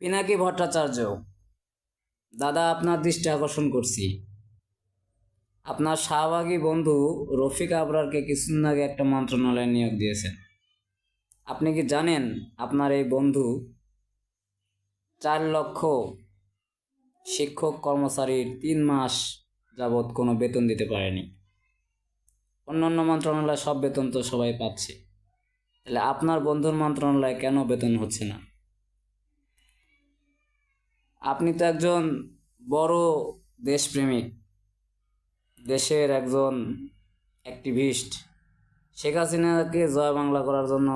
পিনাকি ভট্টাচার্য? দাদা, আপনার দৃষ্টি আকর্ষণ করছি। আপনার শাহবাগী বন্ধু রফিক আবরারকে কিছুদিন আগে একটা মন্ত্রণালয়ে নিয়োগ দিয়েছেন। আপনি কি জানেন আপনার এই বন্ধু চার লক্ষ শিক্ষক কর্মচারীর তিন মাস যাবৎ কোনো বেতন দিতে পারেনি? অন্যান্য মন্ত্রণালয় সব বেতন তো সবাই পাচ্ছে। তাহলে আপনার বন্ধুর মন্ত্রণালয়ে কেন বেতন হচ্ছে না? আপনি তো একজন বড় দেশপ্রেমিক দেশের একজন অ্যাক্টিভিস্ট শেখ হাসিনাকে জয় বাংলা করার জন্য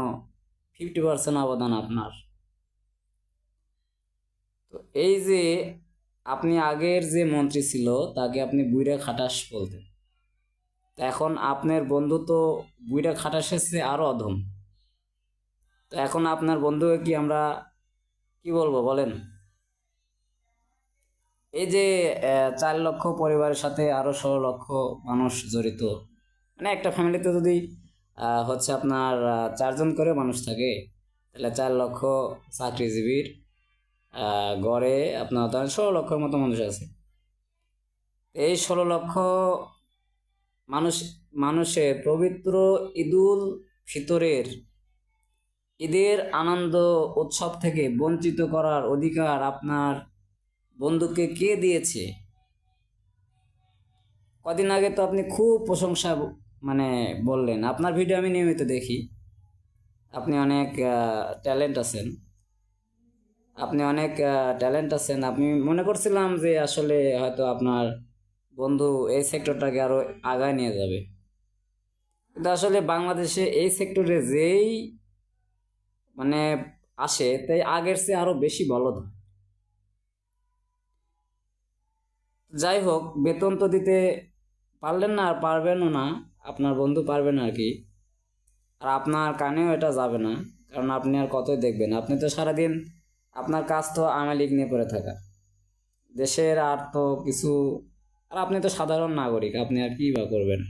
ফিফটি পার্সেন্ট অবদান আপনার। তো এই যে আপনি আগের যে মন্ত্রী ছিল, তাকে আপনি বুইরা খাটাস বলতেন। তো এখন আপনার বন্ধু তো বুইরা খাটাসের চেয়ে আরও অধম। তো এখন আপনার বন্ধুকে কি আমরা কি বলব বলেন? এই যে চার লক্ষ পরিবারের সাথে আরও ষোলো লক্ষ মানুষ জড়িত মানে একটা ফ্যামিলিতে যদি হচ্ছে আপনার চারজন করে মানুষ থাকে, তাহলে চার লক্ষ চাকরিজীবীর গড়ে আপনার ধরেন ষোলো লক্ষের মতো মানুষ আছে। এই ষোলো লক্ষ মানুষ মানুষের পবিত্র ঈদুল ফিতরের, ঈদের আনন্দ, উৎসব থেকে বঞ্চিত করার অধিকার আপনার বন্ধুকে কে দিয়েছে? কদিন আগে তো আপনি খুব প্রশংসা মানে বললেন। আপনার ভিডিও আমি নিয়মিত দেখি। আপনি অনেক ট্যালেন্ট আছেন। আপনি অনেক ট্যালেন্ট আছেন। আমি মনে করছিলাম যে আসলে হয়তো আপনার বন্ধু এই সেক্টরটাকে আরও আগায় নিয়ে যাবে। কিন্তু আসলে বাংলাদেশে এই সেক্টরে যেই মানে আসে, তাই আগের চেয়ে আরও বেশি বলদ হয়। যাই হোক বেতন তো দিতে পারলেন না আর পারবেনও না। আপনার বন্ধু পারবেন আর কি। আর আপনার কানেও এটা যাবে না কারণ আপনি আর কতই দেখবেন। আপনি তো সারাদিন আপনার কাজ তো আওয়ামী নিয়ে পড়ে থাকা। দেশের আর তো কিছু আর আপনি তো সাধারণ নাগরিক আপনি আর কি বা করবেন?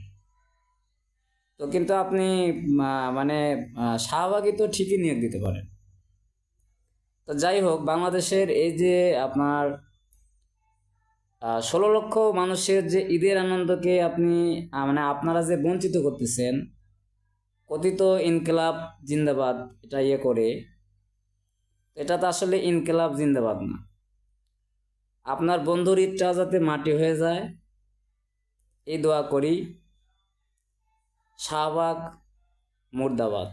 তো কিন্তু আপনি মানে আহ, শাহবাগী তো ঠিকই নিয়োগ দিতে পারেন। তো যাই হোক বাংলাদেশের এই যে আপনার ষোলো লক্ষ মানুষের যে ঈদের আনন্দকে আপনি মানে আপনারা যে বঞ্চিত করতেছেন, কথিত ইনকিলাব জিন্দাবাদ এটা ইয়ে করে এটা তো আসলে ইনকিলাব জিন্দাবাদ না। আপনার বন্ধুর ঈদটা যাতে মাটি হয়ে যায়, এই দোয়া করি, শাহবাগ, মুর্দাবাদ।